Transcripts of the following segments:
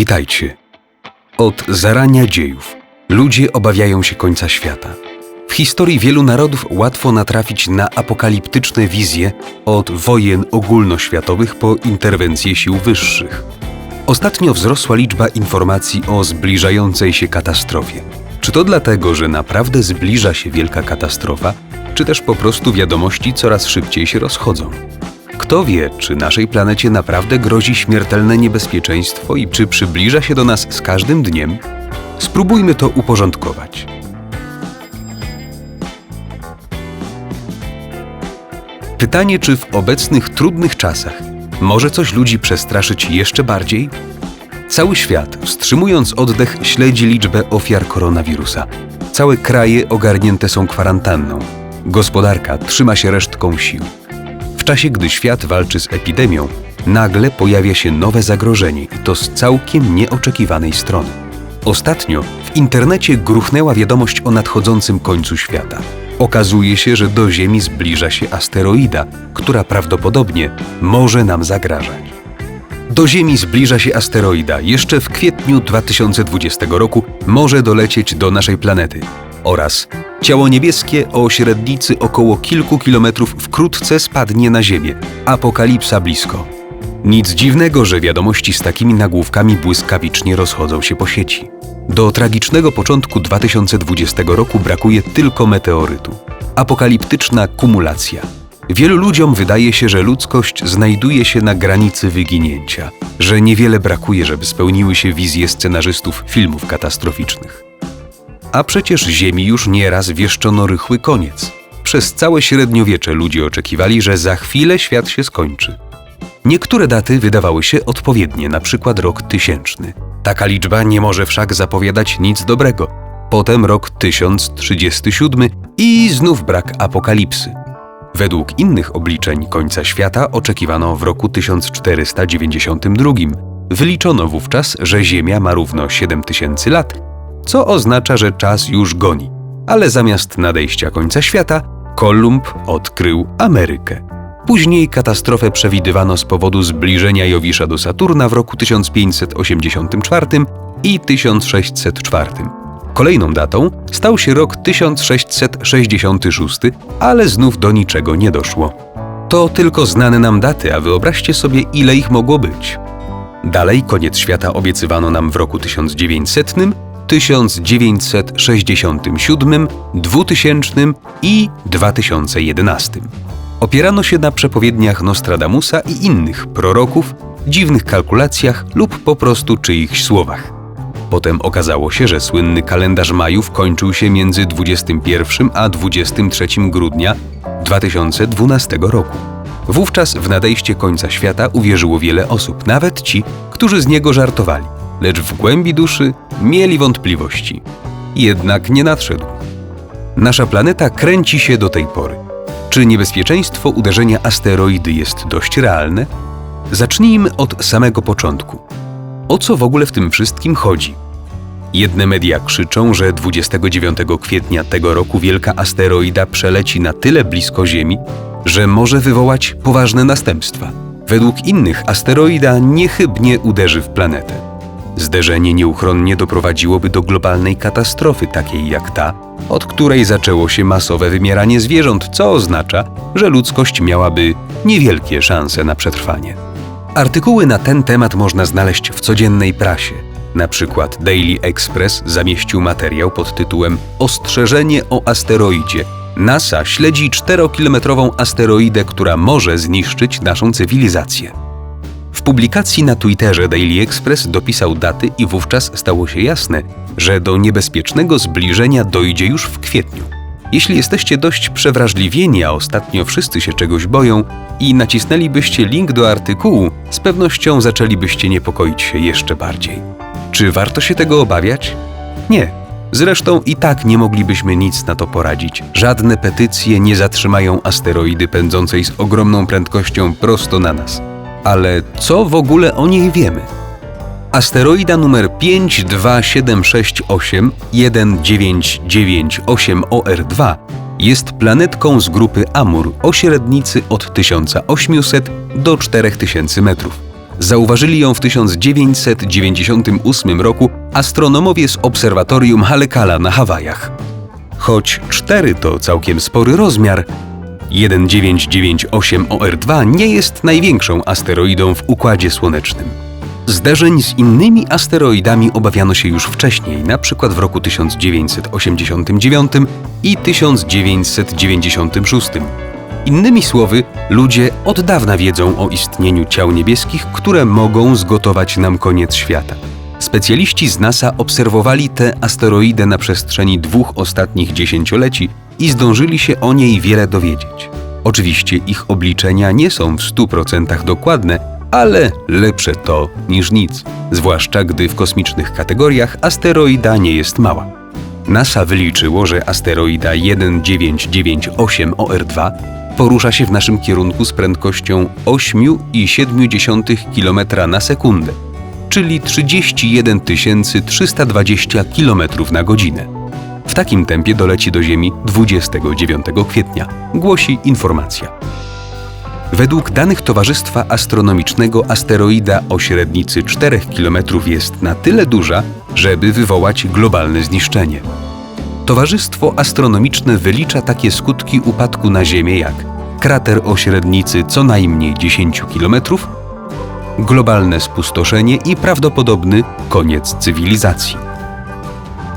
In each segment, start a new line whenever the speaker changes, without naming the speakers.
Witajcie. Od zarania dziejów ludzie obawiają się końca świata. W historii wielu narodów łatwo natrafić na apokaliptyczne wizje od wojen ogólnoświatowych po interwencje sił wyższych. Ostatnio wzrosła liczba informacji o zbliżającej się katastrofie. Czy to dlatego, że naprawdę zbliża się wielka katastrofa, czy też po prostu wiadomości coraz szybciej się rozchodzą? Kto wie, czy naszej planecie naprawdę grozi śmiertelne niebezpieczeństwo i czy przybliża się do nas z każdym dniem? Spróbujmy to uporządkować. Pytanie, czy w obecnych trudnych czasach może coś ludzi przestraszyć jeszcze bardziej? Cały świat, wstrzymując oddech, śledzi liczbę ofiar koronawirusa. Całe kraje ogarnięte są kwarantanną. Gospodarka trzyma się resztką sił. Czasie, gdy świat walczy z epidemią, nagle pojawia się nowe zagrożenie i to z całkiem nieoczekiwanej strony. Ostatnio w internecie gruchnęła wiadomość o nadchodzącym końcu świata. Okazuje się, że do Ziemi zbliża się asteroida, która prawdopodobnie może nam zagrażać. Do Ziemi zbliża się asteroida. Jeszcze w kwietniu 2020 roku może dolecieć do naszej planety. Oraz ciało niebieskie o średnicy około kilku kilometrów wkrótce spadnie na Ziemię. Apokalipsa blisko. Nic dziwnego, że wiadomości z takimi nagłówkami błyskawicznie rozchodzą się po sieci. Do tragicznego początku 2020 roku brakuje tylko meteorytu. Apokaliptyczna kumulacja. Wielu ludziom wydaje się, że ludzkość znajduje się na granicy wyginięcia, że niewiele brakuje, żeby spełniły się wizje scenarzystów filmów katastroficznych. A przecież Ziemi już nieraz wieszczono rychły koniec. Przez całe średniowiecze ludzie oczekiwali, że za chwilę świat się skończy. Niektóre daty wydawały się odpowiednie, na przykład rok tysięczny. Taka liczba nie może wszak zapowiadać nic dobrego. Potem rok 1037 i znów brak apokalipsy. Według innych obliczeń końca świata oczekiwano w roku 1492. Wyliczono wówczas, że Ziemia ma równo 7000 lat, co oznacza, że czas już goni. Ale zamiast nadejścia końca świata, Kolumb odkrył Amerykę. Później katastrofę przewidywano z powodu zbliżenia Jowisza do Saturna w roku 1584 i 1604. Kolejną datą stał się rok 1666, ale znów do niczego nie doszło. To tylko znane nam daty, a wyobraźcie sobie, ile ich mogło być. Dalej koniec świata obiecywano nam w roku 1900, 1967, 2000 i 2011. Opierano się na przepowiedniach Nostradamusa i innych proroków, dziwnych kalkulacjach lub po prostu czyichś słowach. Potem okazało się, że słynny kalendarz Majów kończył się między 21 a 23 grudnia 2012 roku. Wówczas w nadejście końca świata uwierzyło wiele osób, nawet ci, którzy z niego żartowali, lecz w głębi duszy mieli wątpliwości. Jednak nie nadszedł. Nasza planeta kręci się do tej pory. Czy niebezpieczeństwo uderzenia asteroidy jest dość realne? Zacznijmy od samego początku. O co w ogóle w tym wszystkim chodzi? Jedne media krzyczą, że 29 kwietnia tego roku wielka asteroida przeleci na tyle blisko Ziemi, że może wywołać poważne następstwa. Według innych asteroida niechybnie uderzy w planetę. Zderzenie nieuchronnie doprowadziłoby do globalnej katastrofy, takiej jak ta, od której zaczęło się masowe wymieranie zwierząt, co oznacza, że ludzkość miałaby niewielkie szanse na przetrwanie. Artykuły na ten temat można znaleźć w codziennej prasie. Na przykład Daily Express zamieścił materiał pod tytułem Ostrzeżenie o asteroidzie. NASA śledzi 4-kilometrową asteroidę, która może zniszczyć naszą cywilizację. W publikacji na Twitterze Daily Express dopisał daty i wówczas stało się jasne, że do niebezpiecznego zbliżenia dojdzie już w kwietniu. Jeśli jesteście dość przewrażliwieni, a ostatnio wszyscy się czegoś boją i nacisnęlibyście link do artykułu, z pewnością zaczęlibyście niepokoić się jeszcze bardziej. Czy warto się tego obawiać? Nie. Zresztą i tak nie moglibyśmy nic na to poradzić. Żadne petycje nie zatrzymają asteroidy pędzącej z ogromną prędkością prosto na nas. Ale co w ogóle o niej wiemy? Asteroida numer 52768 1998 OR2 jest planetką z grupy Amur o średnicy od 1800 do 4000 metrów. Zauważyli ją w 1998 roku astronomowie z obserwatorium Halekala na Hawajach. Choć 4 to całkiem spory rozmiar, 1998 OR2 nie jest największą asteroidą w Układzie Słonecznym. Zderzeń z innymi asteroidami obawiano się już wcześniej, na przykład w roku 1989 i 1996. Innymi słowy, ludzie od dawna wiedzą o istnieniu ciał niebieskich, które mogą zgotować nam koniec świata. Specjaliści z NASA obserwowali tę asteroidę na przestrzeni dwóch ostatnich dziesięcioleci i zdążyli się o niej wiele dowiedzieć. Oczywiście ich obliczenia nie są w 100% dokładne, ale lepsze to niż nic, zwłaszcza gdy w kosmicznych kategoriach asteroida nie jest mała. NASA wyliczyło, że asteroida 1998 OR2 porusza się w naszym kierunku z prędkością 8,7 km na sekundę, czyli 31 320 km na godzinę. W takim tempie doleci do Ziemi 29 kwietnia, głosi informacja. Według danych Towarzystwa Astronomicznego asteroida o średnicy 4 km jest na tyle duża, żeby wywołać globalne zniszczenie. Towarzystwo Astronomiczne wylicza takie skutki upadku na Ziemię jak krater o średnicy co najmniej 10 km, globalne spustoszenie i prawdopodobny koniec cywilizacji.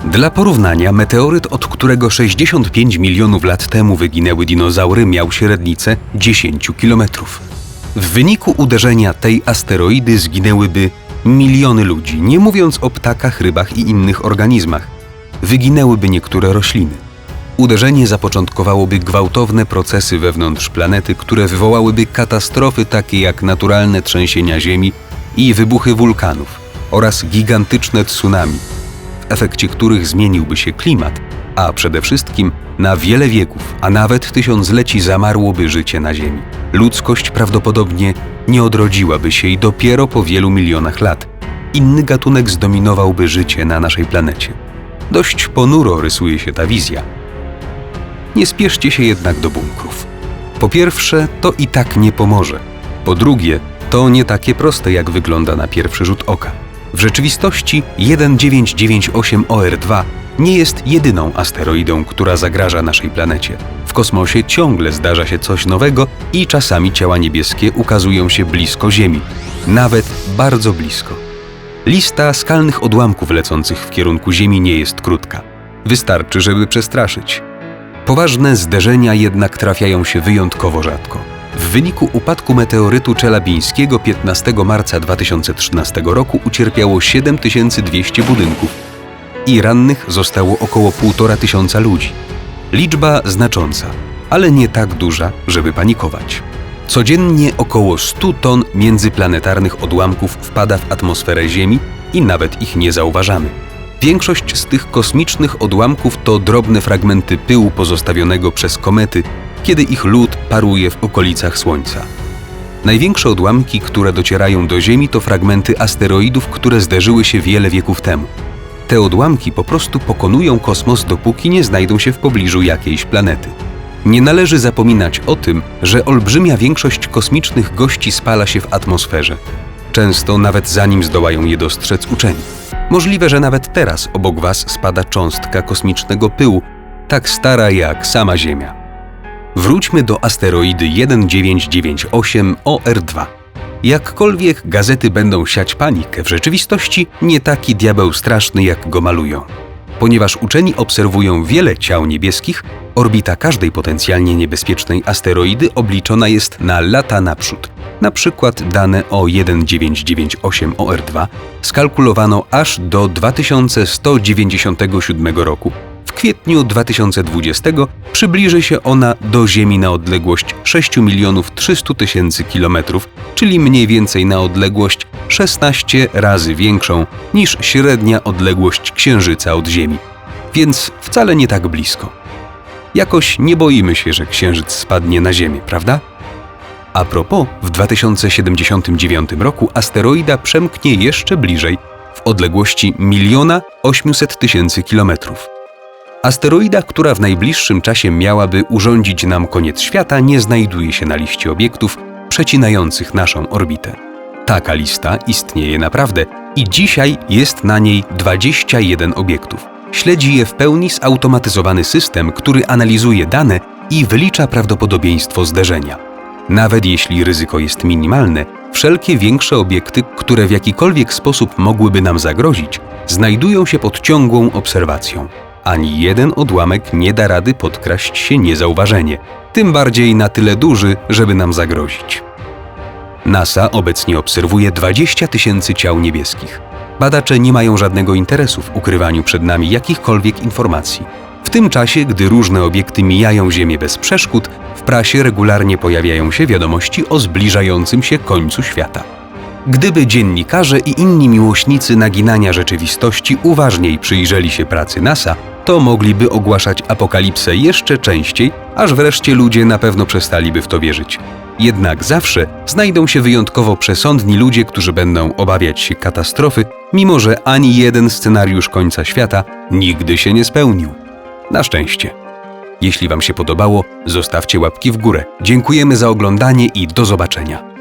Dla porównania, meteoryt, od którego 65 milionów lat temu wyginęły dinozaury, miał średnicę 10 kilometrów. W wyniku uderzenia tej asteroidy zginęłyby miliony ludzi, nie mówiąc o ptakach, rybach i innych organizmach. Wyginęłyby niektóre rośliny. Uderzenie zapoczątkowałoby gwałtowne procesy wewnątrz planety, które wywołałyby katastrofy takie jak naturalne trzęsienia ziemi i wybuchy wulkanów oraz gigantyczne tsunami, efekcie których zmieniłby się klimat, a przede wszystkim na wiele wieków, a nawet tysiącleci zamarłoby życie na Ziemi. Ludzkość prawdopodobnie nie odrodziłaby się i dopiero po wielu milionach lat inny gatunek zdominowałby życie na naszej planecie. Dość ponuro rysuje się ta wizja. Nie spieszcie się jednak do bunkrów. Po pierwsze, to i tak nie pomoże. Po drugie, to nie takie proste, jak wygląda na pierwszy rzut oka. W rzeczywistości 1998 OR2 nie jest jedyną asteroidą, która zagraża naszej planecie. W kosmosie ciągle zdarza się coś nowego i czasami ciała niebieskie ukazują się blisko Ziemi, nawet bardzo blisko. Lista skalnych odłamków lecących w kierunku Ziemi nie jest krótka. Wystarczy, żeby przestraszyć. Poważne zderzenia jednak trafiają się wyjątkowo rzadko. W wyniku upadku meteorytu czelabińskiego 15 marca 2013 roku ucierpiało 7200 budynków i rannych zostało około 1,5 tysiąca ludzi. Liczba znacząca, ale nie tak duża, żeby panikować. Codziennie około 100 ton międzyplanetarnych odłamków wpada w atmosferę Ziemi i nawet ich nie zauważamy. Większość z tych kosmicznych odłamków to drobne fragmenty pyłu pozostawionego przez komety, kiedy ich lód paruje w okolicach Słońca. Największe odłamki, które docierają do Ziemi, to fragmenty asteroidów, które zderzyły się wiele wieków temu. Te odłamki po prostu pokonują kosmos, dopóki nie znajdą się w pobliżu jakiejś planety. Nie należy zapominać o tym, że olbrzymia większość kosmicznych gości spala się w atmosferze. Często nawet zanim zdołają je dostrzec uczeni. Możliwe, że nawet teraz obok Was spada cząstka kosmicznego pyłu, tak stara jak sama Ziemia. Wróćmy do asteroidy 1998 OR2. Jakkolwiek gazety będą siać panikę, w rzeczywistości nie taki diabeł straszny, jak go malują. Ponieważ uczeni obserwują wiele ciał niebieskich, orbita każdej potencjalnie niebezpiecznej asteroidy obliczona jest na lata naprzód. Na przykład dane o 1998 OR2 skalkulowano aż do 2197 roku. W kwietniu 2020 przybliży się ona do Ziemi na odległość 6 milionów 300 tysięcy kilometrów, czyli mniej więcej na odległość 16 razy większą niż średnia odległość Księżyca od Ziemi. Więc wcale nie tak blisko. Jakoś nie boimy się, że Księżyc spadnie na Ziemię, prawda? A propos, w 2079 roku asteroida przemknie jeszcze bliżej, w odległości 1 800 tysięcy kilometrów. Asteroida, która w najbliższym czasie miałaby urządzić nam koniec świata, nie znajduje się na liście obiektów przecinających naszą orbitę. Taka lista istnieje naprawdę i dzisiaj jest na niej 21 obiektów. Śledzi je w pełni zautomatyzowany system, który analizuje dane i wylicza prawdopodobieństwo zderzenia. Nawet jeśli ryzyko jest minimalne, wszelkie większe obiekty, które w jakikolwiek sposób mogłyby nam zagrozić, znajdują się pod ciągłą obserwacją. Ani jeden odłamek nie da rady podkraść się niezauważenie, tym bardziej na tyle duży, żeby nam zagrozić. NASA obecnie obserwuje 20 tysięcy ciał niebieskich. Badacze nie mają żadnego interesu w ukrywaniu przed nami jakichkolwiek informacji. W tym czasie, gdy różne obiekty mijają Ziemię bez przeszkód, w prasie regularnie pojawiają się wiadomości o zbliżającym się końcu świata. Gdyby dziennikarze i inni miłośnicy naginania rzeczywistości uważniej przyjrzeli się pracy NASA, to mogliby ogłaszać apokalipsę jeszcze częściej, aż wreszcie ludzie na pewno przestaliby w to wierzyć. Jednak zawsze znajdą się wyjątkowo przesądni ludzie, którzy będą obawiać się katastrofy, mimo że ani jeden scenariusz końca świata nigdy się nie spełnił. Na szczęście. Jeśli Wam się podobało, zostawcie łapki w górę. Dziękujemy za oglądanie i do zobaczenia.